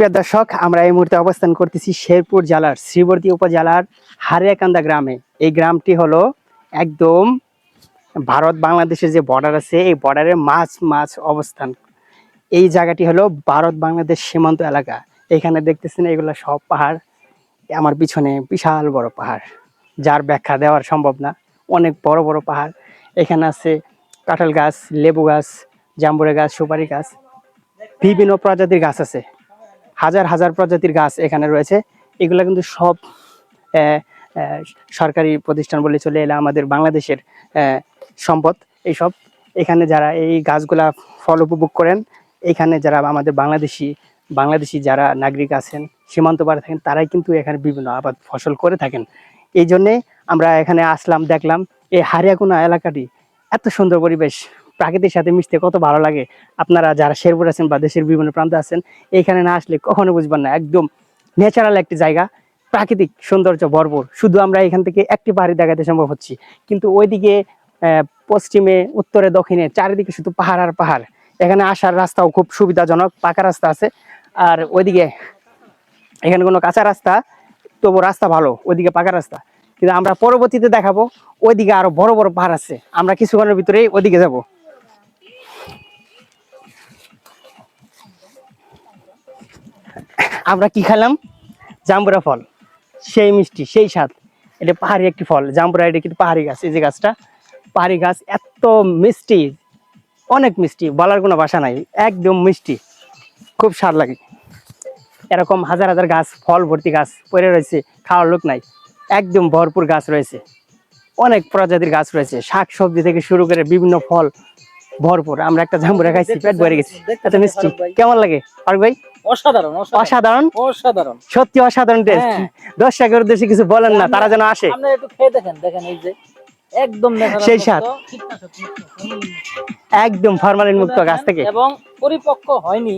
প্রিয় দর্শক, আমরা এই মুহূর্তে অবস্থান করতেছি শেরপুর জেলার শ্রীবর্তী উপজেলার হারিয়াকান্দা গ্রামে। এই গ্রামটি হলো একদম ভারত বাংলাদেশের যে বর্ডার আছে, এই বর্ডারের মাঝ মাঝ অবস্থান। এই জায়গাটি হলো ভারত বাংলাদেশ সীমান্ত এলাকা। এখানে দেখতেছেন এগুলো সব পাহাড়, আমার পিছনে বিশাল বড় পাহাড়, যার ব্যাখ্যা দেওয়ার সম্ভব না। অনেক বড় বড় পাহাড়। এখানে আছে কাঁঠাল গাছ, লেবু গাছ, জাম্বুরে গাছ, সুপারি গাছ, বিভিন্ন প্রজাতির গাছ আছে। হাজার হাজার প্রজাতির গাছ এখানে রয়েছে। এগুলো কিন্তু সব সরকারি প্রতিষ্ঠান বলে চলে এলে আমাদের বাংলাদেশের সম্পদ। এইসব, এখানে যারা এই গাছগুলা ফল উপভোগ করেন, এখানে যারা আমাদের বাংলাদেশি বাংলাদেশি যারা নাগরিক আছেন, সীমান্ত পারে থাকেন, তারাই কিন্তু এখানে বিভিন্ন আবাদ ফসল করে থাকেন। এই জন্যে আমরা এখানে আসলাম, দেখলাম, এই হারিয়াকুনা এলাকাটি এত সুন্দর পরিবেশ। প্রাকৃতির সাথে মিশতে কত ভালো লাগে। আপনারা যারা শেরপুর আছেন বা দেশের বিভিন্ন প্রান্তে আছেন, এখানে না আসলে কখনো বুঝবেন না। একদম ন্যাচারাল একটি জায়গা, প্রাকৃতিক সৌন্দর্য ভরপুর। শুধু আমরা এখান থেকে একটি পাহাড়ি দেখাতে সম্ভব হচ্ছি। কিন্তু ওইদিকে পশ্চিমে, উত্তরে, দক্ষিণে, চারিদিকে শুধু পাহাড় আর পাহাড়। এখানে আসার রাস্তাও খুব সুবিধাজনক, পাকা রাস্তা আছে। আর ওইদিকে, এখানে কোনো কাঁচা রাস্তা তবু রাস্তা ভালো, ওইদিকে পাকা রাস্তা। কিন্তু আমরা পরবর্তীতে দেখাবো, ওইদিকে আরও বড় বড় পাহাড় আছে। আমরা কিছুক্ষণের ভিতরেই ওইদিকে যাব। আমরা কি খেলাম? জাম্বুরা ফল। সেই মিষ্টি, সেই স্বাদ। এটা পাহাড়ি একটি ফল। জাম্বুরা এটা কিন্তু পাহাড়ি গাছ। এই যে গাছটা, পাহাড়ি গাছ এত মিষ্টি, অনেক মিষ্টি, বলার কোনো বাসা নাই, একদম মিষ্টি। খুব স্বাদ লাগে। এরকম হাজার হাজার গাছ, ফল ভর্তি গাছ পড়ে রয়েছে, খাওয়ার লোক নাই। একদম ভরপুর গাছ রয়েছে। অনেক প্রজাতির গাছ রয়েছে। শাক সবজি থেকে শুরু করে বিভিন্ন ফল ভরপুর। আমরা একটা জাম্বুরা খাইছি, পেট ভরে গেছি। এত মিষ্টি। কেমন লাগে? ফারুক ভাই? অসাধারণ অসাধারণ। অসাধারণ? সত্যি অসাধারণ টেস্ট হ্যাঁ। দর্শকের উদ্দেশ্যে কিছু বলেন না তারা যেন আসে। আপনি একটু খেয়ে দেখেন দেখেন এই যে একদম সেই স্বাদ। একদম ফরমালিন মুক্ত গাছ থেকে। এবং পরিপক্ক হয়নি।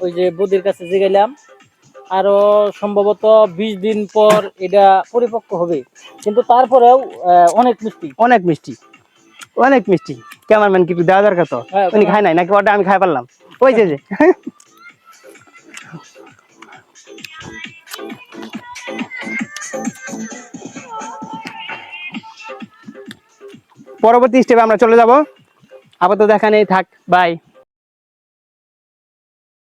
ওই যে বদির কাছে জিগাইলাম আরও সম্ভবত বিশ দিন পর এটা পরিপক্ক হবে। কিন্তু তারপরেও অনেক মিষ্টি। অনেক মিষ্টি। অনেক মিষ্টি। ক্যামেরাম্যান কি একটু দেওয়া দরকার তো? হ্যাঁ, উনি খায় নাই? নাকি ওটা আমি খাই পারলাম? ওই যে। পরবর্তী স্টেপে আমরা চলে যাব। আপাতত দেখা নেই থাক বাই